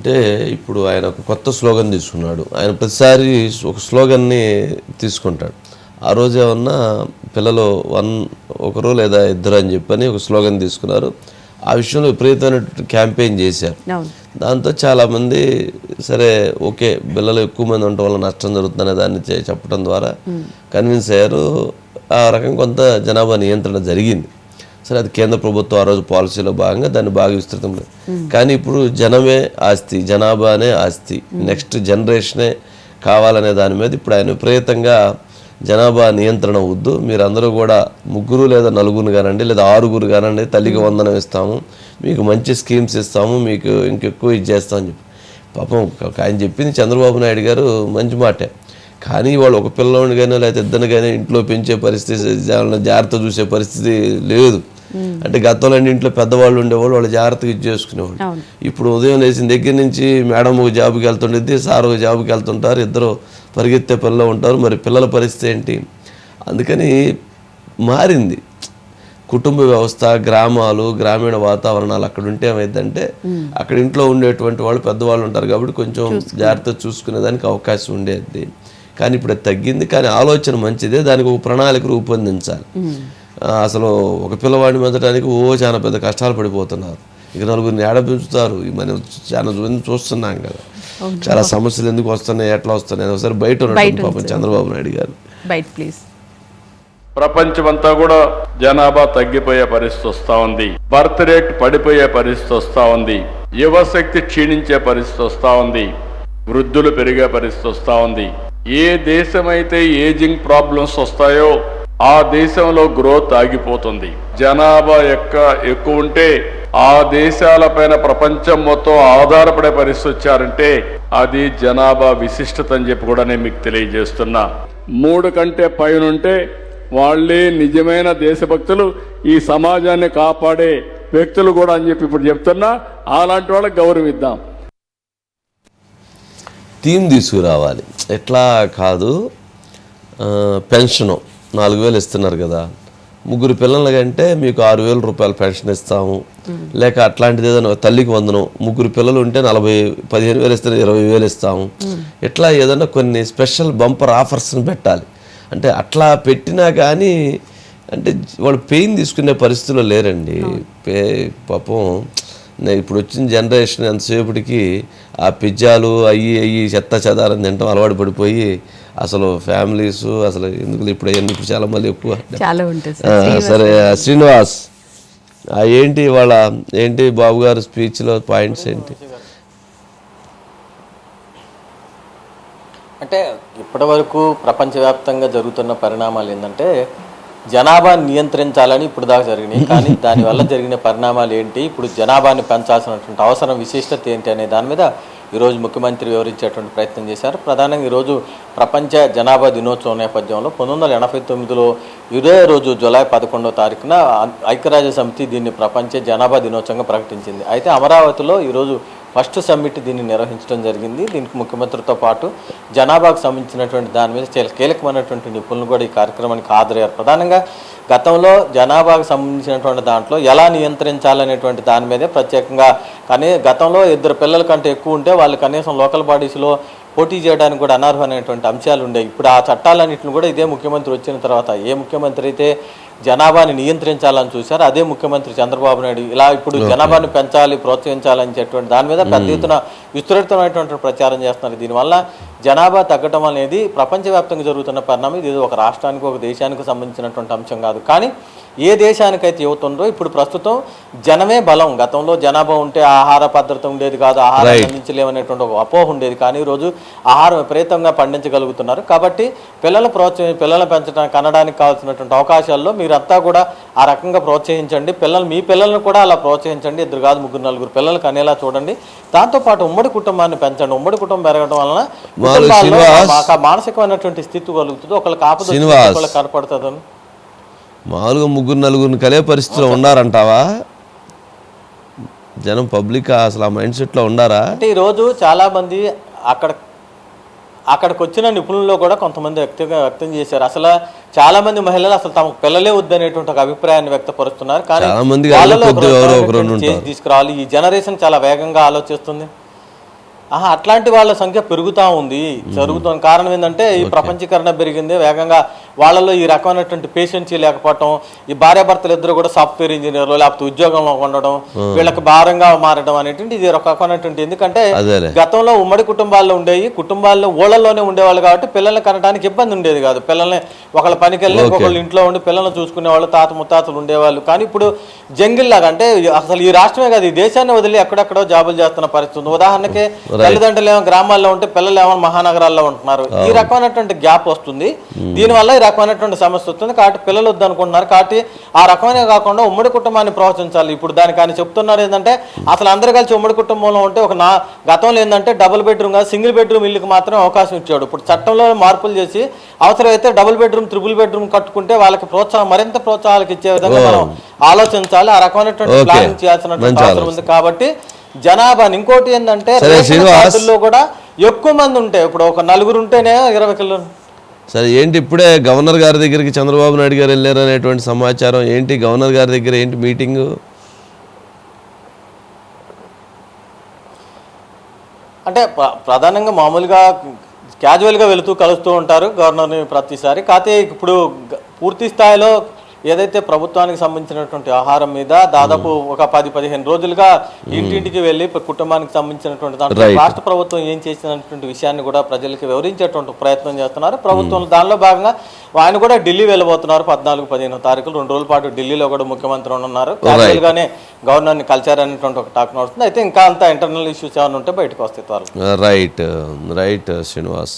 అంటే ఇప్పుడు ఆయన ఒక కొత్త స్లోగన్ తీసుకున్నాడు. ఆయన ప్రతిసారి ఒక స్లోగన్ని తీసుకుంటాడు. ఆ రోజు ఏమన్నా పిల్లలు వన్ ఒకరు లేదా ఇద్దరు అని చెప్పని ఒక స్లోగన్ తీసుకున్నారు. ఆ విషయంలో విపరీతమైన క్యాంపెయిన్ చేశారు. దాంతో చాలామంది సరే ఓకే పిల్లలు ఎక్కువ మంది ఉండటం వల్ల నష్టం జరుగుతుందనే దాన్ని చెప్పడం ద్వారా కన్విన్స్ అయ్యారు. ఆ రకంగా కొంత జనాభా నియంత్రణ జరిగింది. సరే అది కేంద్ర ప్రభుత్వం ఆ రోజు పాలసీలో భాగంగా దాన్ని బాగా విస్తృతం కానీ ఇప్పుడు జనమే ఆస్తి జనాభానే ఆస్తి. నెక్స్ట్ జనరేషనే కావాలనే దాని మీద ఇప్పుడు ఆయన విపరీతంగా జనాభా నియంత్రణ వద్దు. మీరందరూ కూడా ముగ్గురు లేదా నలుగురు కానండి లేదా ఆరుగురు కానండి తల్లికి వందనం ఇస్తాము. మీకు మంచి స్కీమ్స్ ఇస్తాము మీకు ఇంకెక్కువ ఇది చేస్తామని చెప్పి. పాపం ఒక ఆయన చెప్పింది చంద్రబాబు నాయుడు గారు మంచి మాటే. కానీ వాళ్ళు ఒక పిల్లోడిని కానీ లేకపోతే ఇద్దరిని కానీ ఇంట్లో పెంచే పరిస్థితి జాగ్రత్త చూసే పరిస్థితి లేదు. అంటే గతంలో ఇంట్లో పెద్దవాళ్ళు ఉండేవాళ్ళు వాళ్ళు జాగ్రత్తగా ఇది చేసుకునేవాళ్ళు. ఇప్పుడు ఉదయం లేచిన దగ్గర నుంచి మేడం ఒక జాబ్కి వెళ్తుండేది సార్ ఒక జాబ్కి వెళ్తుంటారు ఇద్దరు పరిగెత్తే పనిలో ఉంటారు మరి పిల్లల పరిస్థితి ఏంటి? అందుకని మారింది. కుటుంబ వ్యవస్థ గ్రామాలు గ్రామీణ వాతావరణాలు అక్కడ ఉంటే ఏమైందంటే అక్కడ ఇంట్లో ఉండేటువంటి వాళ్ళు పెద్దవాళ్ళు ఉంటారు కాబట్టి కొంచెం జాగ్రత్త చూసుకునేదానికి అవకాశం ఉండేది. కానీ ఇప్పుడు తగ్గింది కానీ ఆలోచన మంచిదే దానికి ఒక ప్రణాళిక రూపొందించాలి. ఆ, అసలు ఒక పిల్లవాడిని పెంచడానికి ఓ చాలా పెద్ద కష్టాలు పడిపోతున్నారు. ఇక నలుగురిని ఏడ పెంచుతారు ఈ మనం చాలా చూస్తున్నాం కదా. చాలా సమస్యలు ఎందుకు వస్తున్నాయి ఎట్లా వస్తున్నాయి ఒకసారి బయట పాపం చంద్రబాబు నాయుడు గారు. బయట ప్లీజ్. ప్రపంచమంతా కూడా జనాభా తగ్గిపోయే పరిస్థితి వస్తా ఉంది. బర్త్ రేట్ పడిపోయే పరిస్థితి వస్తా ఉంది. యువశక్తి క్షీణించే పరిస్థితి వస్తా ఉంది. వృద్ధులు పెరిగే పరిస్థితి వస్తా ఉంది. ఏ దేశమైతే ఏజింగ్ ప్రాబ్లమ్స్ వస్తాయో ఆ దేశంలో గ్రోత్ ఆగిపోతుంది. జనాభా యొక్క ఎక్కువ ఉంటే ఆ దేశాలపైన ప్రపంచం మొత్తం ఆధారపడే పరిస్థితి వచ్చారంటే అది జనాభా విశిష్టత అని చెప్పి కూడా నేను మీకు తెలియజేస్తున్నా. మూడు కంటే పైనుంటే వాళ్ళే నిజమైన దేశభక్తులు ఈ సమాజాన్ని కాపాడే వ్యక్తులు కూడా అని చెప్పి ఇప్పుడు చెప్తున్నా. అలాంటి వాళ్ళకి గౌరవిద్దాం. థీమ్ తీసుకురావాలి. ఎట్లా కాదు పెన్షను. నాలుగు వేలు ఇస్తున్నారు కదా. ముగ్గురు పిల్లల కంటే మీకు ఆరు వేల రూపాయలు పెన్షన్ ఇస్తాము. లేక అట్లాంటిది ఏదైనా తల్లికి వందనం. ముగ్గురు పిల్లలు ఉంటే నలభై పదిహేను వేలు ఇస్తే ఇరవై వేలు ఇస్తాము. ఇట్లా ఏదైనా కొన్ని స్పెషల్ బంపర్ ఆఫర్స్ని పెట్టాలి. అంటే అట్లా పెట్టినా కానీ అంటే వాళ్ళు పెయిన్ తీసుకునే పరిస్థితిలో లేరండి. పే పాపం ఇప్పుడు వచ్చిన జనరేషన్ ఎంతసేపటికి ఆ పిజ్జాలు అయ్యి అయ్యి చెత్త చెదారం తింటాం అలవాటు పడిపోయి అసలు ఫ్యామిలీస్ అసలు ఎందుకు ఇప్పుడు ఇప్పుడు చాలా మళ్ళీ ఎక్కువ. చాలా ఉంటుంది ఆ, సార్ సరే శ్రీనివాస్. ఆ ఏంటి వాళ్ళ ఏంటి బాబు గారు స్పీచ్లో పాయింట్స్ ఏంటి? అంటే ఇప్పటివరకు ప్రపంచవ్యాప్తంగా జరుగుతున్న పరిణామాలు ఏంటంటే జనాభా నియంత్రించాలని ఇప్పుడు దాకా జరిగినాయి. కానీ దానివల్ల జరిగిన పరిణామాలు ఏంటి? ఇప్పుడు జనాభాని పెంచాల్సినటువంటి అవసరం విశిష్టత ఏంటి అనే దాని మీద ఈరోజు ముఖ్యమంత్రి వివరించేటువంటి ప్రయత్నం చేశారు. ప్రధానంగా ఈరోజు ప్రపంచ జనాభా దినోత్సవం నేపథ్యంలో పంతొమ్మిది వందల ఎనభై తొమ్మిదిలో ఇదే రోజు జూలై పదకొండవ తారీఖున ఐక్యరాజ్య సమితి దీన్ని ప్రపంచ జనాభా దినోత్సవంగా ప్రకటించింది. అయితే అమరావతిలో ఈరోజు ఫస్ట్ సమ్మిట్ దీన్ని నిర్వహించడం జరిగింది. దీనికి ముఖ్యమంత్రితో పాటు జనాభాకు సంబంధించినటువంటి దాని మీద చాలా కీలకమైనటువంటి నిపుణులు కూడా ఈ కార్యక్రమానికి హాజరయ్యారు. ప్రధానంగా గతంలో జనాభాకు సంబంధించినటువంటి దాంట్లో ఎలా నియంత్రించాలనేటువంటి దాని మీదే ప్రత్యేకంగా కానీ గతంలో ఇద్దరు పిల్లల కంటే ఎక్కువ ఉంటే వాళ్ళు కనీసం లోకల్ బాడీస్లో పోటీ చేయడానికి కూడా అనర్హమైనటువంటి అంశాలు ఉండేవి ఇప్పుడు ఆ చట్టాలన్నింటిని కూడా ఇదే ముఖ్యమంత్రి వచ్చిన తర్వాత ఏ ముఖ్యమంత్రి అయితే జనాభాని నియంత్రించాలని చూశారు అదే ముఖ్యమంత్రి చంద్రబాబు నాయుడు ఇలా ఇప్పుడు జనాభాని పెంచాలి ప్రోత్సహించాలని చెప్పేటువంటి దాని మీద పెద్ద ఎత్తున విస్తృతమైనటువంటి ప్రచారం చేస్తున్నారు. దీనివల్ల జనాభా తగ్గడం అనేది ప్రపంచవ్యాప్తంగా జరుగుతున్న పరిణామం. ఇది ఒక రాష్ట్రానికి ఒక దేశానికి సంబంధించినటువంటి అంశం కాదు. కానీ ఏ దేశానికైతే యువత ఉందో ఇప్పుడు ప్రస్తుతం జనమే బలం. గతంలో జనాభా ఉంటే ఆహార భద్రత ఉండేది కాదు ఆహారం అందించలేమనేటువంటి ఒక అపోహ ఉండేది. కానీ ఈరోజు ఆహారం విపరీతంగా పండించగలుగుతున్నారు. కాబట్టి పిల్లల ప్రోత్సహి పిల్లలు పెంచడానికి కనడానికి కావాల్సినటువంటి అవకాశాల్లో మీరంతా కూడా ఆ రకంగా ప్రోత్సహించండి. పిల్లలు మీ పిల్లలను కూడా అలా ప్రోత్సహించండి. ఇద్దరు కాదు ముగ్గురు నలుగురు పిల్లలు కనేలా చూడండి. దాంతోపాటు ఉమ్మడి కుటుంబాన్ని పెంచండి. ఉమ్మడి కుటుంబం పెరగడం వలన కుటుంబాల్లో మానసికమైనటువంటి స్థితి కలుగుతుంది. ఒకళ్ళకి ఆపద వస్తుంది, శ్రీనివాస్. ఒకళ్ళకి కనపడుతుందని. మామూలుగా ముగ్గురు నలుగురిని కలే పరిస్థితిలో ఉన్నారంటావా? జనం పబ్లిక్ అసలు ఆ మైండ్ సెట్లో ఉండారా అంటే ఈరోజు చాలా మంది అక్కడ అక్కడికి వచ్చిన నిపుణుల్లో కూడా కొంతమంది వ్యక్తిగా వ్యక్తం చేశారు. అసలు చాలా మంది మహిళలు అసలు తమకు పిల్లలే వద్దనేటువంటి ఒక అభిప్రాయాన్ని వ్యక్తపరుస్తున్నారు. కానీ. తీసుకురావాలి. ఈ జనరేషన్ చాలా వేగంగా ఆలోచిస్తుంది. ఆహా అట్లాంటి వాళ్ళ సంఖ్య పెరుగుతా ఉంది. జరుగుతుంది కారణం ఏంటంటే ఈ ప్రపంచీకరణ పెరిగింది. వేగంగా వాళ్ళలో ఈ రకమైనటువంటి పేషెన్సీ లేకపోవటం ఈ భార్యాభర్తలు ఇద్దరు కూడా సాఫ్ట్వేర్ ఇంజనీర్లు లేకపోతే ఉద్యోగంలో ఉండడం వీళ్ళకి భారంగా మారడం అనేటువంటి ఇది ఒక రకమైనటువంటి ఎందుకంటే గతంలో ఉమ్మడి కుటుంబాల్లో ఉండేవి కుటుంబాల్లో ఊళ్ళలోనే ఉండేవాళ్ళు కాబట్టి పిల్లల్ని కనడానికి ఇబ్బంది ఉండేది కాదు. పిల్లల్ని ఒకళ్ళ పనికి వెళ్ళి ఒకళ్ళు ఇంట్లో ఉండి పిల్లల్ని చూసుకునే వాళ్ళు తాత ముత్తాతలు ఉండేవాళ్ళు. కానీ ఇప్పుడు జంగిల్ లాగా అంటే అసలు ఈ రాష్ట్రమే కాదు ఈ దేశాన్ని వదిలి ఎక్కడెక్కడో జాబులు చేస్తున్న పరిస్థితి ఉంది. ఉదాహరణకి తల్లిదండ్రులు ఏమో గ్రామాల్లో ఉంటే పిల్లలు ఏమో మహానగరాల్లో ఉంటున్నారు. ఈ రకమైనటువంటి గ్యాప్ వస్తుంది. దీనివల్ల ఈ రకమైనటువంటి సమస్య వస్తుంది. కాబట్టి పిల్లలు వద్దనుకుంటున్నారు. కాబట్టి ఆ రకమైన కాకుండా ఉమ్మడి కుటుంబాన్ని ప్రోత్సహించాలి. ఇప్పుడు దానికి ఆయన చెప్తున్నారు ఏంటంటే అసలు అందరు కలిసి ఉమ్మడి కుటుంబంలో ఉంటే ఒక నా గతంలో ఏంటంటే డబుల్ బెడ్రూమ్ కాదు సింగిల్ బెడ్రూమ్ ఇల్లుకి మాత్రం అవకాశం ఇచ్చాడు ఇప్పుడు చట్టంలో మార్పులు చేసి అవసరమైతే డబుల్ బెడ్రూమ్ త్రిబుల్ బెడ్రూమ్ కట్టుకుంటే వాళ్ళకి ప్రోత్సాహం మరింత ప్రోత్సాహాలకు ఇచ్చే విధంగా మనం ఆలోచించాలి. ఆ రకమైనటువంటి. ప్లానింగ్ చేయాల్సినటువంటి అవసరం ఉంది కాబట్టి జనాభాని ఇంకోటి ఏంటంటే రేషన్ కూడా ఎక్కువ మంది ఉంటే ఇప్పుడు ఒక నలుగురు ఉంటేనే ఇరవై కిలో సరే ఏంటి ఇప్పుడే గవర్నర్ గారి దగ్గరికి చంద్రబాబు నాయుడు గారు వెళ్ళారు అనేటువంటి సమాచారం? ఏంటి గవర్నర్ గారి దగ్గర ఏంటి మీటింగు? అంటే ప్ర- ప్రధానంగా మామూలుగా క్యాజువల్గా వెళుతూ కలుస్తూ ఉంటారు గవర్నర్ని ప్రతిసారి. కాకపోతే ఇప్పుడు పూర్తి స్థాయిలో ఏదైతే ప్రభుత్వానికి సంబంధించినటువంటి ఆహారం మీద దాదాపు ఒక పది పదిహేను రోజులుగా ఇంటింటికి వెళ్ళి కుటుంబానికి సంబంధించినటువంటి దాంట్లో. రాష్ట్ర ప్రభుత్వం ఏం చేసినటువంటి విషయాన్ని కూడా ప్రజలకు వివరించేటువంటి ప్రయత్నం చేస్తున్నారు. ప్రభుత్వం దానిలో భాగంగా ఆయన కూడా ఢిల్లీ వెళ్ళబోతున్నారు పద్నాలుగు పదిహేను తారీఖులు. రెండు రోజుల పాటు ఢిల్లీలో కూడా ముఖ్యమంత్రి ఉన్నారు గానే గవర్నర్ని కలిచారు అనేటువంటి ఒక టాక్ నడుస్తుంది. అయితే ఇంకా అంత ఇంటర్నల్ ఇష్యూస్ ఏమైనా ఉంటే బయటకు వస్తాయి త్వరలో. Right right Srinivas.